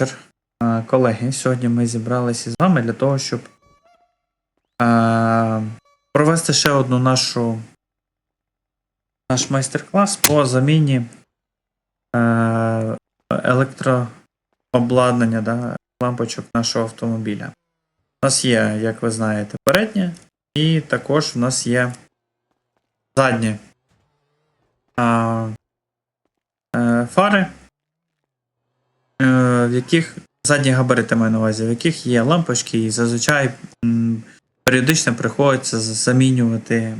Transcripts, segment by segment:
вечір. Колеги, сьогодні ми зібралися з вами для того, щоб провести ще одну нашу наш майстер-клас по заміні електрообладнання да, лампочок нашого автомобіля. У нас є, як ви знаєте, переднє, і також в нас є заднє е, фари в яких задні габарити маю на увазі, в яких є лампочки, і зазвичай періодично приходиться замінювати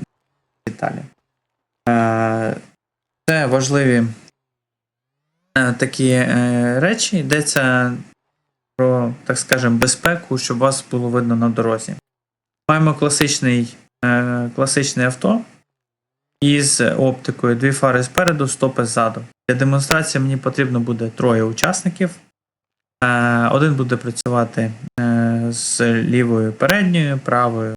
деталі. Е, Це важливі е, такі е, речі, йдеться про, так скажемо, безпеку, щоб вас було видно на дорозі. Маємо класичний, е, класичне авто із оптикою, дві фари спереду, стопи ззаду. Для демонстрації мені потрібно буде троє учасників. Е, Один буде працювати е, з лівою передньою, правою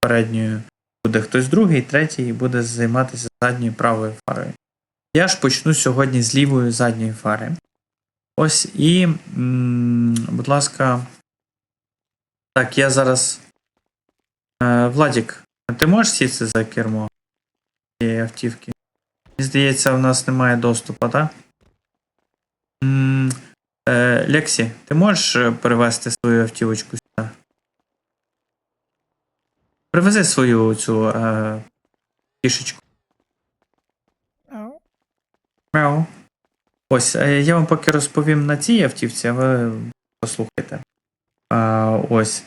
передньою буде хтось другий, третій буде займатися задньою правою фарою. Я ж почну сьогодні з лівої задньої фари. Ось і, м, будь ласка, так, я зараз. Е, Владік, ти можеш сісти за кермо цієї автівки? Здається, у нас немає доступу, так? Е, Лексі, ти можеш е, перевезти свою автівочку сюди? Привези свою цю е, кішечку. Мяу. Ось, е, я вам поки розповім на цій автівці, а ви послухайте. Ось.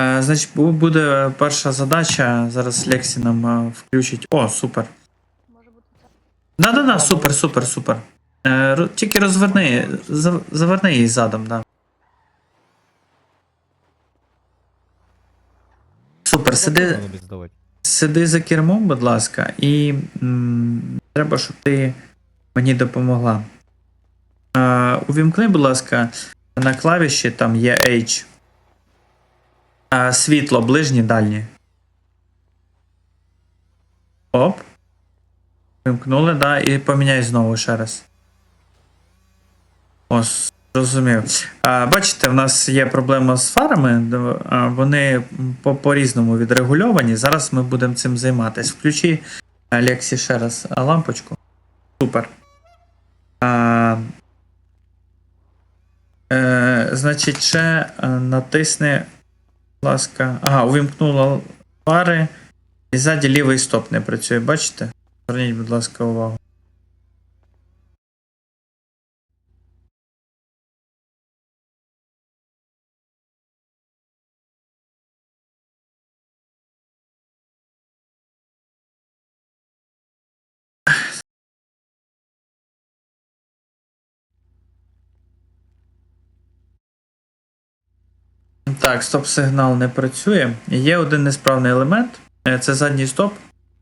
Е, значить, буде перша задача. Зараз Лексі нам е, включить. О, супер. Може бути це. Да-да-да, супер, супер, супер. Е, тільки розверни, заверни її задом, да. Супер, сиди, сиди за кермом, будь ласка, і м, треба, щоб ти мені допомогла. Е, увімкни, будь ласка, на клавіші там є H. Е, світло, ближнє, дальнє. Оп. Вимкнули, да, і поміняй знову ще раз. О, зрозумів. А, бачите, в нас є проблема з фарами, вони по- по-різному відрегульовані. Зараз ми будемо цим займатися. Включи Алексі ще раз лампочку. Супер. А, е, значить, ще е, натисни, будь ласка. Ага, увімкнула фари. І ззаді лівий стоп не працює, бачите? Зверніть, будь ласка, увагу. Так, стоп-сигнал не працює. Є один несправний елемент, е, це задній стоп.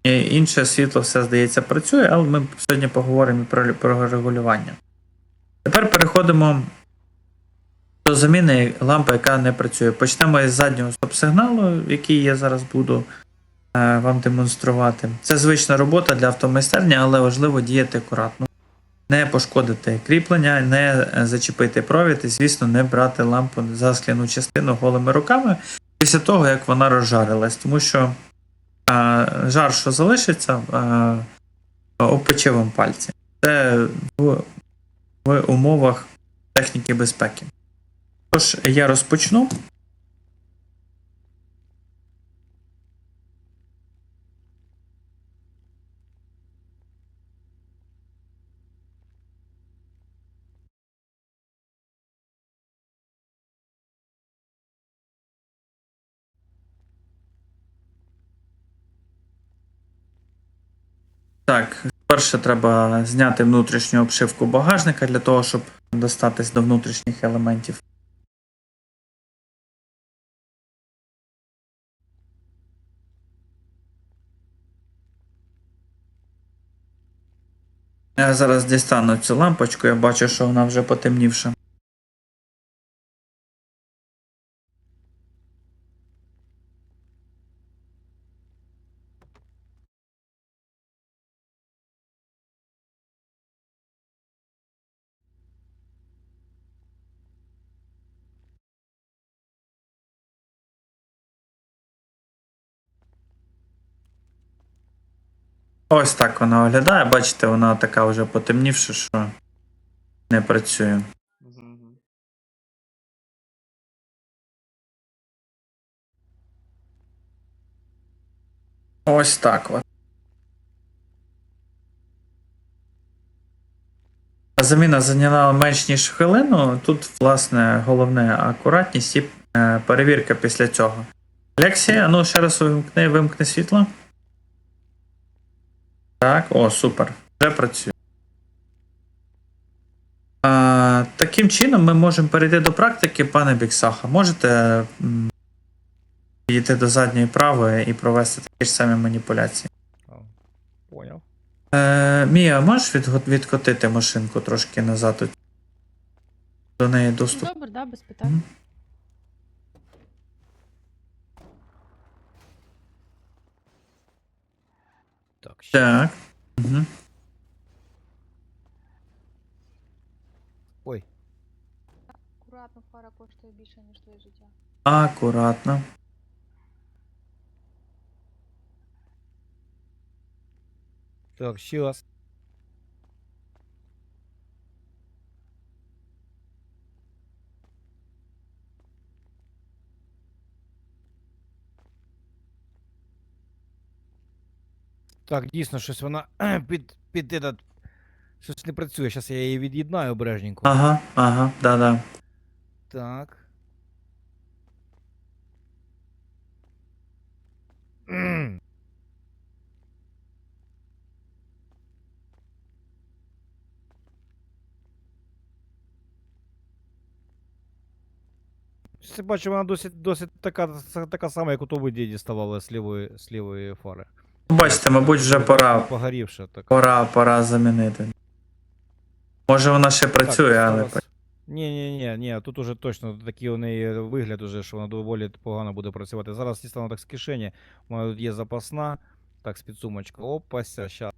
Е, Інше світло все здається працює, але ми сьогодні поговоримо про, про регулювання. Тепер переходимо до заміни лампи, яка не працює. Почнемо із заднього стоп-сигналу, який я зараз буду е, вам демонструвати. Це звична робота для автомайстерні, але важливо діяти акуратно. Не пошкодити кріплення, не е, зачепити провід і, звісно, не брати лампу за скляну частину голими руками після того, як вона розжарилась. Тому що а, жар, що залишиться, а, опече вам пальці. Це в, в умовах техніки безпеки. Тож, я розпочну. Так, перше треба зняти внутрішню обшивку багажника для того, щоб достатись до внутрішніх елементів. Я зараз дістану цю лампочку, я бачу, що вона вже потемнівша. Ось так вона виглядає. Бачите, вона така вже потемнівша, що не працює. Ось так от. Заміна зайняла менш ніж хвилину. Тут, власне, головне акуратність і е, перевірка після цього. Алексія, ну ще раз вимкни, вимкни світло. Так, о, супер. Вже працює. А, таким чином ми можемо перейти до практики, пане Біксаха. Можете підійти до задньої правої і провести такі ж самі маніпуляції. Поняв. Е, Мія, можеш відго- відкотити машинку трошки назад? До неї доступ. Добре, да, без питань. Так, ще. Так. Угу. Ой, Акуратно, фара коштує більше, ніж твоє життя. Акуратно. так, ще раз. Так, дійсно, щось вона під, під этот, щось не працює. Зараз я її від'єднаю обережненько. Ага, ага, да-да. Так. М. Це бачу, вона досить, досить така, така сама, як у тому діді ставала з лівої, з лівої фари. Бачите, мабуть, вже пора, Погорівша так. пора, пора замінити. Може вона ще працює, Так, але. зараз- Ні, ні, ні, ні, тут уже точно такий у неї вигляд, уже, що вона доволі погано буде працювати. Зараз дістану так з кишені. У мене тут є запасна. Так, з підсумочка. Опася, щас.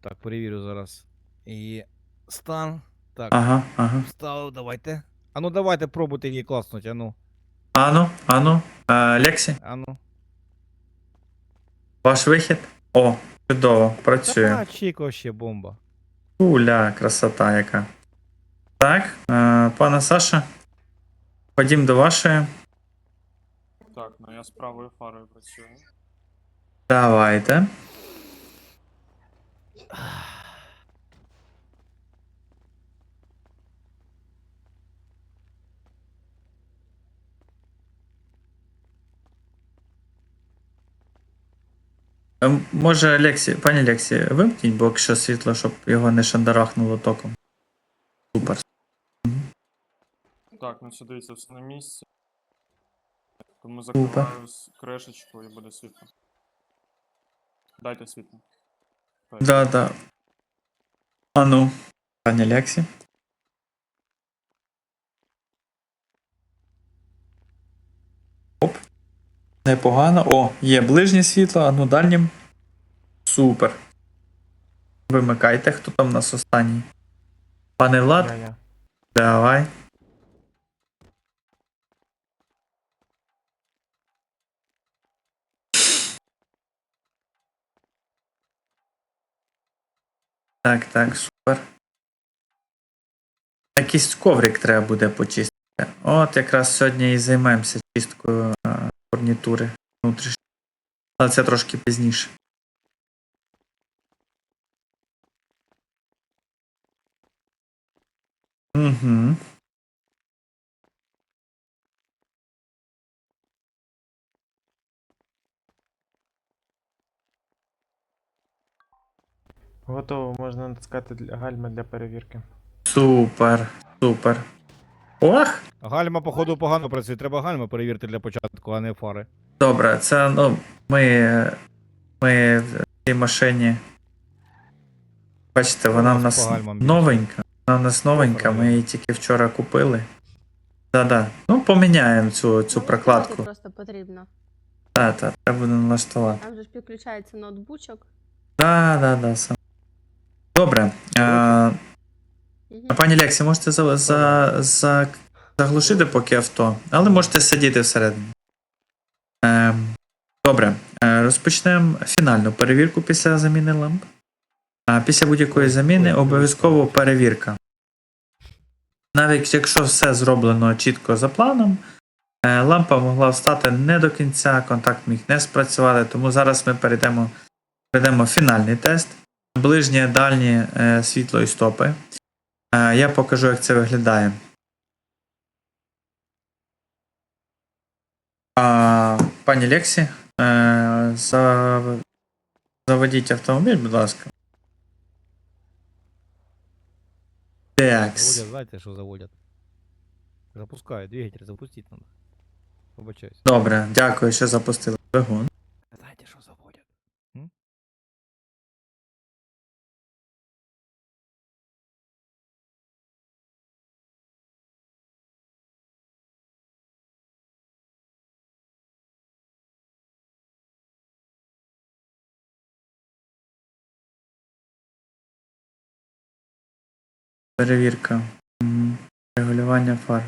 Так, перевірю зараз. І стан. Так, Ага, ага. вставив, давайте. А ну давайте пробуйте її класнуть, а ну. Ану, ану. Е, Лексі, А ну. ваш вихід. О, чудово, працює. Та, чик вообще бомба. Уля, красота яка. Так, е, пане Саша. Ходім до вашої. Так, ну я з правою фарою працюю. Давайте. Може, Олексій, пані Олексій, вимкніть, бо якщо світло, щоб його не шандарахнуло током. Супер. Так, ну все дивіться, все на місці. Тому закриваю с- кришечку і буде світло. Дайте світло. Так. Да, да. А ну, пані Олексій. Оп. Непогано. О, є ближнє світло, а ну дальнім. Супер. Вимикайте, хто там у нас останній. Пане Влад, Я, я. давай. Так, так, супер. Якийсь коврик треба буде почистити. От якраз сьогодні і займемося чисткою фурнітури внутрішньої. Але це трошки пізніше. Угу. Готово, можна натискати для- гальма для перевірки. Супер, супер. Ох! Гальма, походу, погано працює. Треба гальма перевірити для початку, а не фари. Добре, це ну, ми, ми в цій машині. Бачите, вона в нас новенька. Вона в нас новенька, ми її тільки вчора купили. Да-да. Ну, поміняємо цю, цю прокладку. Просто потрібно. Так, так, треба буде налаштувати. Там же ж підключається ноутбучок. Да, да, да, сам. Добре. Е. пані Лексі, можете за, за, за, заглушити поки авто, але можете сидіти всередині. Ем, Добре, е, розпочнемо фінальну перевірку після заміни ламп. А після будь-якої заміни обов'язково перевірка. Навіть якщо все зроблено чітко за планом, е, лампа могла встати не до кінця, контакт міг не спрацювати, тому зараз ми перейдемо, перейдемо фінальний тест. Ближнє, дальнє е, світло і стопи. Я покажу, як це виглядає. Пані Лексі, е, за... заведіть автомобіль, будь ласка. Заводят, знаете, что заводят? Запускают, двигатель запустить надо. Вибачаюсь. Добре, дякую, що запустили двигун. Знаете, что заводят? Перевірка. Регулювання фар.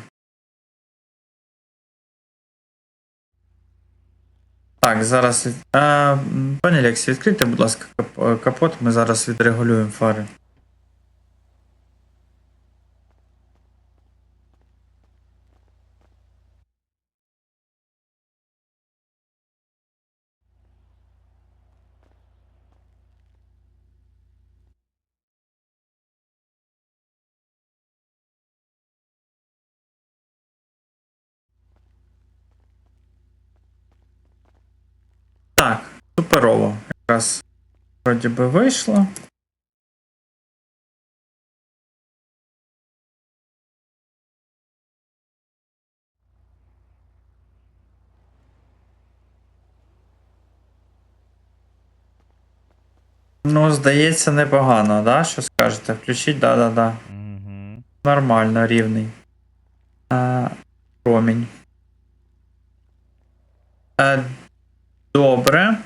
Так, зараз. пані Лексі, відкрийте, будь ласка, капот, ми зараз відрегулюємо фари. Так, суперово. Якраз вроді би вийшло. Ну, здається, непогано, да? Що скажете? Включіть, да-да-да. Угу. Нормально, рівний. А, промінь. А, добре.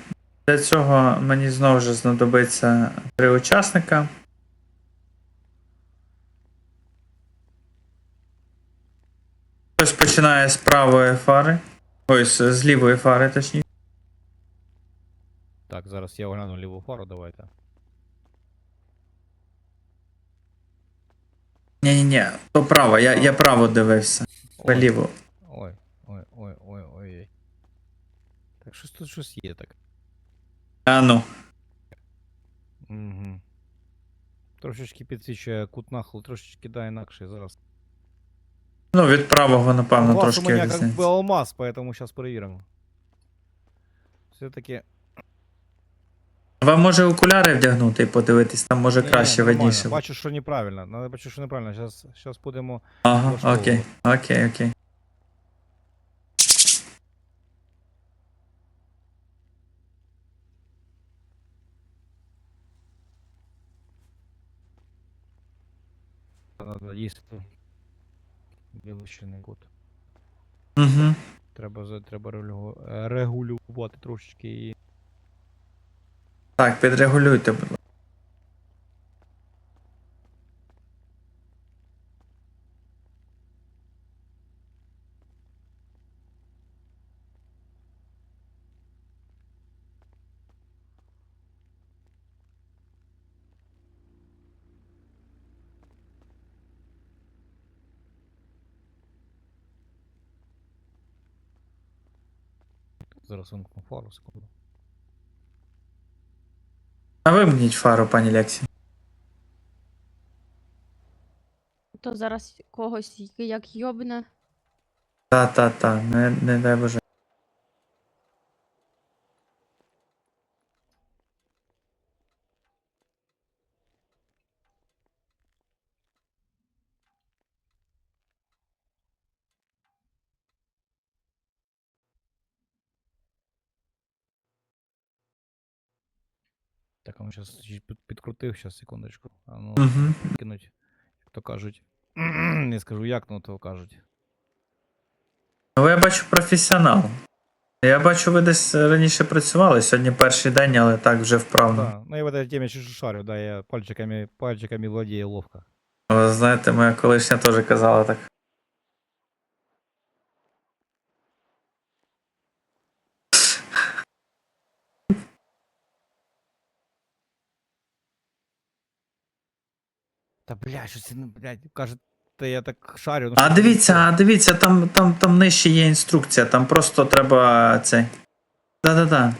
Для цього мені знову ж знадобиться три учасника. Хтось починає з правої фари. Ой, з, з лівої фари, точніше. Так, зараз я огляну ліву фару, давайте. Ні-ні-ні, то право, я, я право дивився. Ви Ой, ліву. ой, ой, ой, ой, ой. Так, щось тут щось є так. А ну. Угу. Трошечки підсвічує кут нахил, трошечки да інакше зараз. Ну, від правого, напевно, вас у трошки мене як різниця. би алмаз, поэтому зараз перевіримо. Все-таки Вам може окуляри вдягнути і подивитись, там може Ні, краще нормально. видніше. Бачу, що неправильно. Надо бачу, що неправильно. Зараз, зараз будемо. Ага, окей, окей, окей. Надо їсти. Вилучений кут. Угу. Треба, треба регулювати трошечки і. Так, підрегулюйте, будь ласка. Зараз вимкну фару, секунду. А вимкніть фару, пані Лексі. То зараз когось як йобне. Та-та-та, не, не дай Боже. Ну зараз підкрутив, зараз секундочку. А ну, кинуть, як то кажуть. Не скажу як, ну то кажуть. Ну, я бачу професіонал. Я бачу, ви десь раніше працювали, сьогодні перший день, але так вже вправно. Да. Ну я в этой теме чуть-чуть шарю, да, я пальчиками, пальчиками владею ловко. Ви знаєте, моя колишня теж казала так. Та бля, щось, ну, блядь, каже, та я так шарю. ну, А що дивіться, а дивіться, там, там, там нижче є інструкція, там просто треба цей. Да-да-да.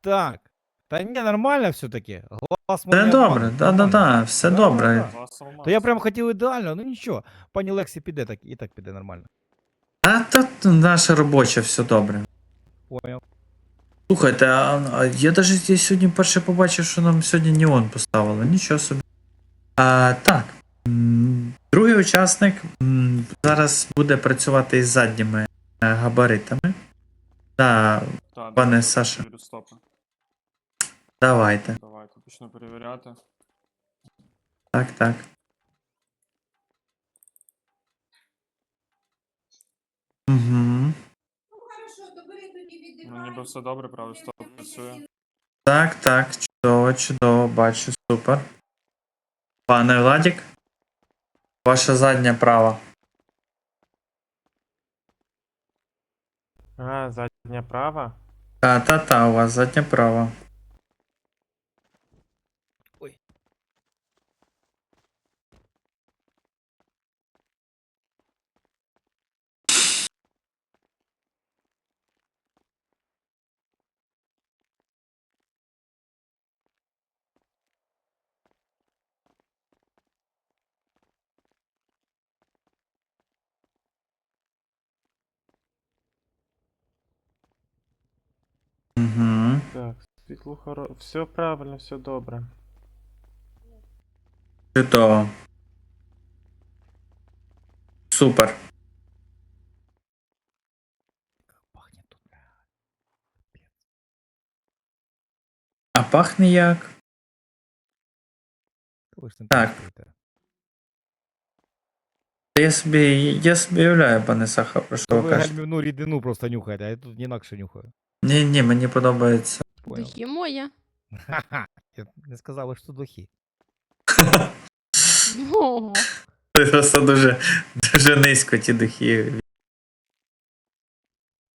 Так. Та ні, нормально все-таки. Глаз Все добре, нормально. да-да-да, все Да, добре. да, да. То я прям хотів ідеально, ну нічого. Пані Лексі піде так, і так піде нормально. А тут наше робоче, все добре. Поняв. Слухайте, а, а я навіть сьогодні перше побачив, що нам сьогодні Неон поставили. Нічого собі. А, так. Другий учасник зараз буде працювати із задніми е, габаритами. Да, Та, пане давайте Саша. давайте. Давайте, почну перевіряти. Так, так. Ну, ніби все добре, правий стоп працює. Так, так, чудово, чудово, бачу, супер. Пане Владік, ваша задня права. А, задня права. Та-та-та, у вас задня права. Ой. Угу. Так, світло хоро. Все правильно, все добре. Чудово. Супер. Пахне тут, бля. А пахне як? Так. стоїте. Я собі, я собі уявляю, пане Саха, про що ви Ви кажете. гальмівну рідину просто нюхаєте, а я тут інакше нюхаю. Ні, ні, мені подобається. Поняв. Духи моя. Ха-ха. Я не сказав, що духи. Ого. Просто дуже, дуже низько ті духи.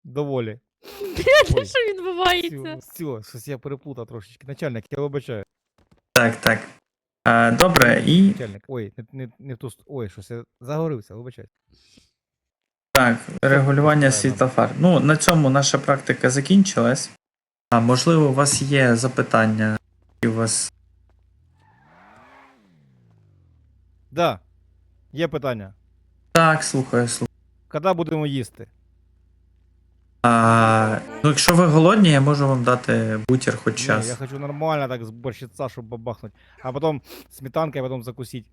Доволі. Ой. Що відбувається? Все, все, щось я переплутав трошечки. Начальник, я вибачаю. Так, так. А, добре, і Начальник. Ой, не, не, не в ту ст- Ой, щось я загорився, вибачаю. так, регулювання світлофар. Ну, на цьому наша практика закінчилась. А можливо, у вас є запитання, і у вас. Да. Є питання. Так, слухаю, слухаю. Коли будемо їсти? А, ну, якщо ви голодні, я можу вам дати бутер хоч Ні, час. я хочу нормально так з борщица, щоб бабахнуть. А потім сметанкою, а потім закусити.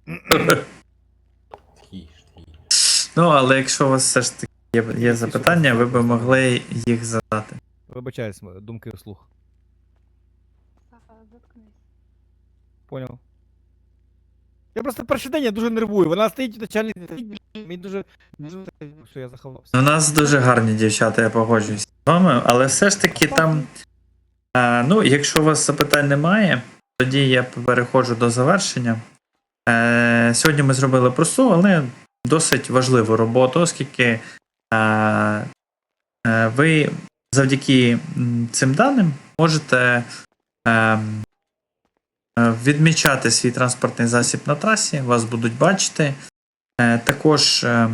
Ну, але якщо у вас все ж таки є, є запитання, ви б могли їх задати. Вибачаюсь, думки вслух. Саха, заткнись. Поняв. Я просто перший день я дуже нервую. Вона стоїть начальник. стоїть, Мені дуже. все, я заховався. У нас дуже гарні дівчата, я погоджуюсь з вами, але все ж таки там. А, ну, якщо у вас запитань немає, тоді я переходжу до завершення. Е, сьогодні ми зробили просту, але досить важливу роботу, оскільки е, е, ви завдяки цим даним можете е, е, відмічати свій транспортний засіб на трасі, вас будуть бачити. Е, також. Е,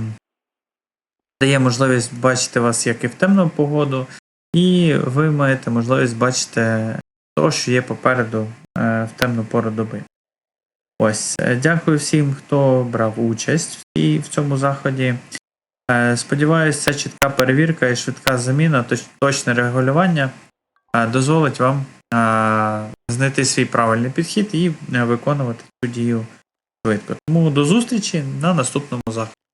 дає можливість бачити вас як і в темну погоду, і ви маєте можливість бачити те, що є попереду е, в темну пору доби. Ось, дякую всім, хто брав участь в цьому заході. Е, Сподіваюсь, ця чітка перевірка і швидка заміна, точне регулювання е, дозволить вам е, знайти свій правильний підхід і виконувати цю дію швидко. Тому до зустрічі на наступному заході.